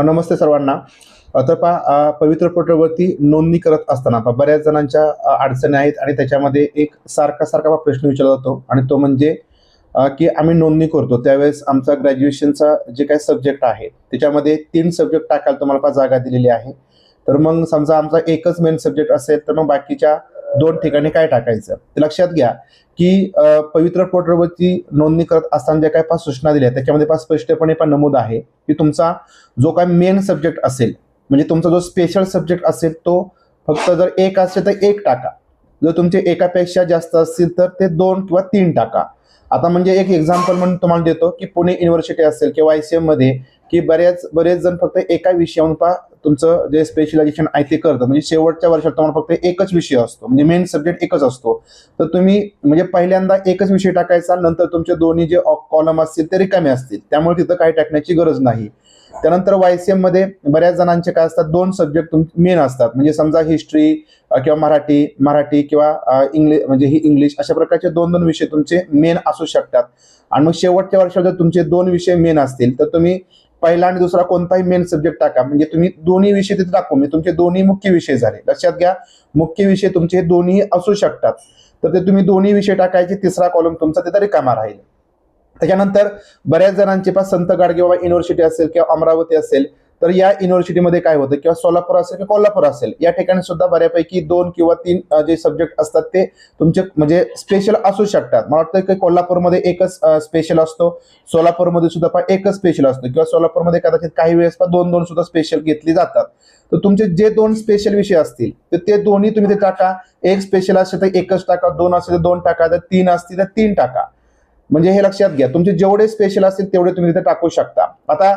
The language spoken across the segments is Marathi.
नमस्ते सर्वांना. तर पहा पवित्र पोर्टलवरती नोंदणी करत असताना पहा, बऱ्याच जणांच्या अडचणी आहेत आणि त्याच्यामध्ये एक सारखा सारखा प्रश्न विचारला जातो आणि तो म्हणजे की आम्ही नोंदणी करतो. त्यावेळेस आमचा ग्रॅज्युएशनचा जे काही सब्जेक्ट आहे त्याच्यामध्ये तीन सब्जेक्ट टाकायला तुम्हाला पहा जागा दिलेली आहे. तर मग समजा आमचा एकच मेन सब्जेक्ट असेल तर मग बाकीच्या दोन ठिकाणी काय टाकायचं? ते लक्षात घ्या की पवित्र पोर्टलवरती नोंदणी करत असताना ज्या काय पाच सूचना दिल्या त्याच्यामध्ये पाच स्पष्टपणे पण नमूद आहे की तुमचा जो काय मेन सब्जेक्ट असेल म्हणजे तुमचा जो स्पेशल सब्जेक्ट असेल तो फक्त जर एक असेल तर एक टाका. जर तुमचे एकापेक्षा जास्त असतील तर ते दोन किंवा तीन टाका. आता म्हणजे एक एक्झाम्पल म्हणून तुम्हाला देतो की पुणे युनिव्हर्सिटी असेल किंवा आय सी मध्ये की बऱ्याच बरेच जण फक्त एका विषयावरून पा तुमचं जे स्पेशलायझेशन आहे ते करतं म्हणजे शेवटच्या वर्षात तुम्हाला फक्त एकच विषय असतो. म्हणजे मेन सब्जेक्ट एकच असतो. तर तुम्ही म्हणजे पहिल्यांदा एकच विषय टाकायचा नंतर तुमचे दोन्ही जे कॉलम असतील ते रिकामे असतील. त्यामुळे तिथं काही टाकण्याची गरज नाही. त्यानंतर वायसीएममध्ये बऱ्याच जणांचे काय असतात दोन सब्जेक्ट मेन असतात. म्हणजे समजा हिस्ट्री किंवा मराठी मराठी किंवा इंग्लिश म्हणजे ही इंग्लिश अशा प्रकारचे दोन दोन विषय तुमचे मेन असू शकतात. आणि मग शेवटच्या वर्षात जर तुमचे दोन विषय मेन असतील तर तुम्ही पहिला आणि दुसरा कोणताही मेन सब्जेक्ट टाका. म्हणजे तुम्ही दोन्ही विषय तिथे दाखवू. म्हणजे तुमचे दोन्ही मुख्य विषय झाले. लक्षात घ्या मुख्य विषय तुमचे हे दोन्ही असू शकतात. तर ते तुम्ही दोन्ही विषय टाकायचे तिसरा कॉलम तुमचा तिथे रिकामा राहील. त्याच्यानंतर बऱ्याच जणांचे पास संत गाडगे बाबा युनिव्हर्सिटी असेल किंवा अमरावती असेल तर या युनिव्हर्सिटीमध्ये काय होतं? किंवा सोलापूर असेल किंवा कोल्हापूर असेल या ठिकाणी सुद्धा बऱ्यापैकी दोन किंवा तीन जे सब्जेक्ट असतात ते तुमचे म्हणजे स्पेशल असू शकतात. मला वाटतं की कोल्हापूरमध्ये एकच स्पेशल असतो. सोलापूरमध्ये सुद्धा पहा एकच स्पेशल असतो. किंवा सोलापूरमध्ये कदाचित काही वेळेस पहा दोन दोन सुद्धा स्पेशल घेतली जातात. तर तुमचे जे दोन स्पेशल विषय असतील तर ते दोन्ही तुम्ही ते टाका. एक स्पेशल असेल तर एकच टाका दोन असेल तर दोन टाका तर तीन असतील तर तीन टाका. म्हणजे हे लक्षात घ्या. तुमचे जेवढे स्पेशल असतील तेवढे तुम्ही तिथे टाकू शकता. आता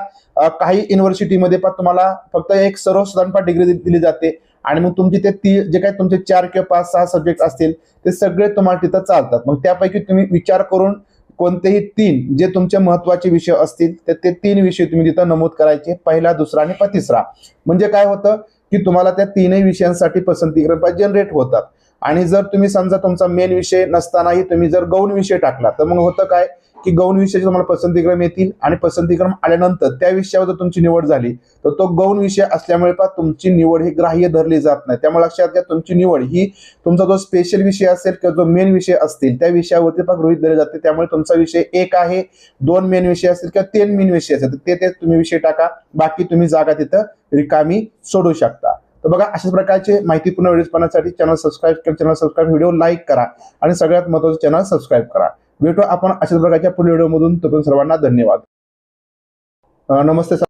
काही युनिव्हर्सिटीमध्ये पण तुम्हाला फक्त एक सर्वसाधारण डिग्री दिली जाते. आणि मग तुमचे ते ती जे काही तुमचे चार किंवा पाच सहा सब्जेक्ट असतील ते सगळे तुम्हाला तिथं चालतात. मग त्यापैकी तुम्ही विचार करून कोणतेही तीन जे तुमचे महत्त्वाचे विषय असतील तर ते तीन विषय तुम्ही तिथं नमूद करायचे. पहिला दुसरा आणि प- तिसरा. म्हणजे काय होतं की तुम्हाला त्या तीनही विषयांसाठी पसंती जनरेट होतात. आणि जर तुम्ही समजा तुमचा मेन विषय नसतानाही तुम्ही जर गौण विषय टाकला तर मग होतं काय? की गौण विषयाचे तुम्हाला पसंतीक्रम येतील आणि पसंतीक्रम आल्यानंतर त्या विषयावर जर तुमची निवड झाली तर तो गौण विषय असल्यामुळे पहा तुमची निवड ही ग्राह्य धरली जात नाही. त्यामुळे लक्षात घ्या तुमची निवड ही तुमचा जो स्पेशल विषय असेल किंवा जो मेन विषय असतील त्या विषयावरती पहा गृहित धरले जाते. त्यामुळे तुमचा विषय एक आहे दोन मेन विषय असतील किंवा तीन मेन विषय असेल तर ते ते तुम्ही विषय टाका. बाकी तुम्ही जागा तिथं रिकामी सोडू शकता. तर बघा अशाच प्रकारचे माहितीपूर्ण व्हिडिओज पाहण्यासाठी चॅनल सबस्क्राईब करा चॅनल सबस्क्राईब व्हिडिओ लाईक करा आणि सगळ्यात महत्त्वाचं चॅनल सबस्क्राईब करा. भेटू आपण अशाच प्रकारच्या पुढील व्हिडिओमधून तोपर्यंत सर्वांना धन्यवाद. नमस्ते सर.